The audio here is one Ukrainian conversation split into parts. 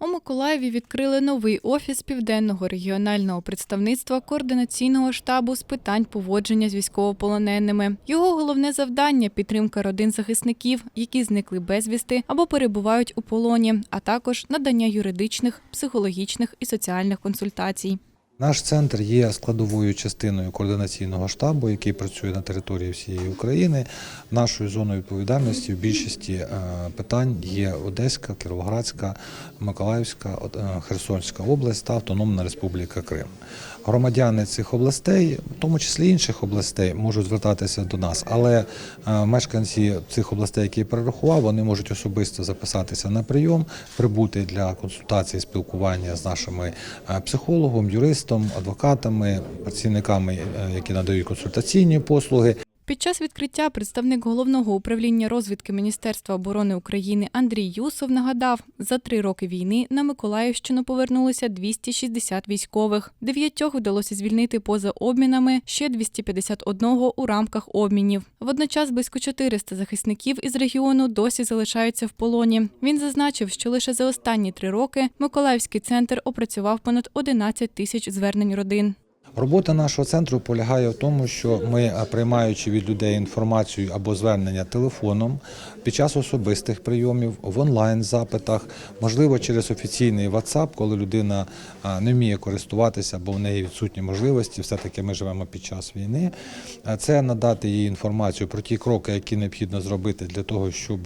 У Миколаєві відкрили новий офіс південного регіонального представництва координаційного штабу з питань поводження з військовополоненими. Його головне завдання підтримка родин захисників, які зникли безвісти або перебувають у полоні, а також надання юридичних, психологічних і соціальних консультацій. Наш центр є складовою частиною координаційного штабу, який працює на території всієї України. Нашою зоною відповідальності в більшості е, питань є Одеська, Кіровоградська, Миколаївська, е, Херсонська область та Автономна Республіка Крим. Громадяни цих областей, в тому числі інших областей, можуть звертатися до нас, але е, мешканці цих областей, які я перерахував, вони можуть особисто записатися на прийом, прибути для консультації, спілкування з нашими психологом, юристом, адвокатами, працівниками, е, які надають консультаційні послуги. Під час відкриття представник головного управління розвідки Міністерства оборони України Андрій Юсов нагадав, за три роки війни на Миколаївщину повернулося 260 військових. Дев'ятьох вдалося звільнити поза обмінами, ще 251 у рамках обмінів. Водночас близько 400 захисників із регіону досі залишаються в полоні. Він зазначив, що лише за останні три роки Миколаївський центр опрацював понад 11 тисяч звернень родин. Робота нашого центру полягає в тому, що ми, е, приймаючи від людей інформацію або звернення телефоном під час особистих прийомів, в онлайн-запитах, можливо, через офіційний WhatsApp, коли людина е, не вміє користуватися, бо в неї відсутні можливості, все-таки ми живемо під час війни. Е, Це надати їй інформацію про ті кроки, які необхідно зробити для того, щоб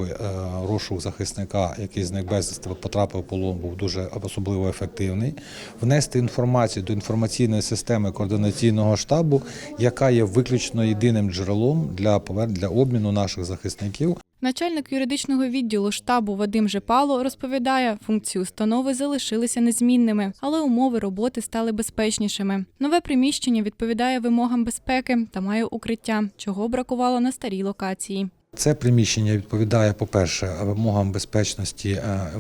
розшук захисника, який зник безвісти, потрапив в полон, був дуже особливо ефективний. Внести інформацію до інформаційної системи координаційного штабу, яка є виключно єдиним джерелом для повер... для обміну наших захисників. Начальник юридичного відділу штабу Вадим Жепало розповідає, функції установи залишилися незмінними, але умови роботи стали безпечнішими. Нове приміщення відповідає вимогам безпеки та має укриття, чого бракувало на старій локації. Це приміщення відповідає, по-перше, вимогам безпечності е,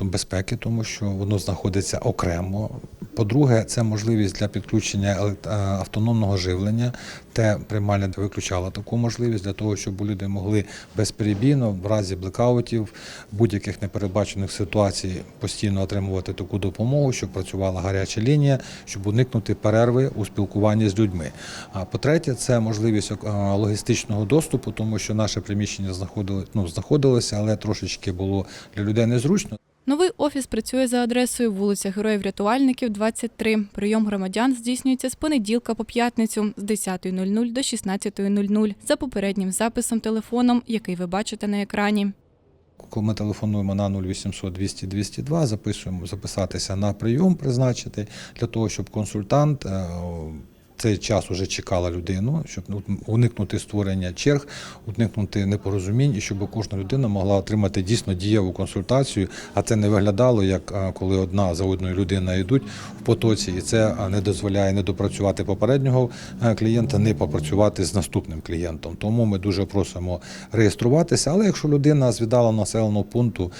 безпеки, тому що воно знаходиться окремо. По-друге, це можливість для підключення е, автономного живлення. Те приймальня виключала таку можливість для того, щоб люди могли безперебійно в разі блекаутів, будь-яких непередбачених ситуацій постійно отримувати таку допомогу, щоб працювала гаряча лінія, щоб уникнути перерви у спілкуванні з людьми. А по-третє, це можливість е, логістичного доступу, тому що наше приміщення знаходилося, ну, знаходилося, але трошечки було для людей незручно. Новий офіс працює за адресою вулиця Героїв-Рятувальників, 23. Прийом громадян здійснюється з понеділка по п'ятницю з 10.00 до 16.00 за попереднім записом телефоном, який ви бачите на екрані. Коли ми телефонуємо на 0800 200 202, записуємо записатися на прийом, призначити для того, щоб консультант. Цей час уже чекала людину, щоб уникнути створення черг, уникнути непорозумінь, і щоб кожна людина могла отримати дійсно дієву консультацію. А це не виглядало, як коли одна за одною людина йдуть в потоці, і це не дозволяє не допрацювати попереднього е, клієнта, не попрацювати з наступним клієнтом. Тому ми дуже просимо реєструватися. Але якщо людина з віддаленого населеного пункту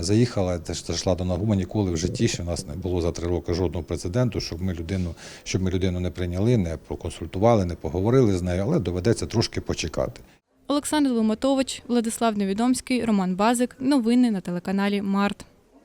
заїхала, теж зайшла до Нагума, ніколи в житті ще в нас не було за три роки жодного прецеденту, щоб ми людину, щоб ми людину не прийняли, не проконсультували, не поговорили з нею, але доведеться трошки почекати. Олександр Ломатович, Владислав Невідомський, Роман Базик. Новини на телеканалі Март.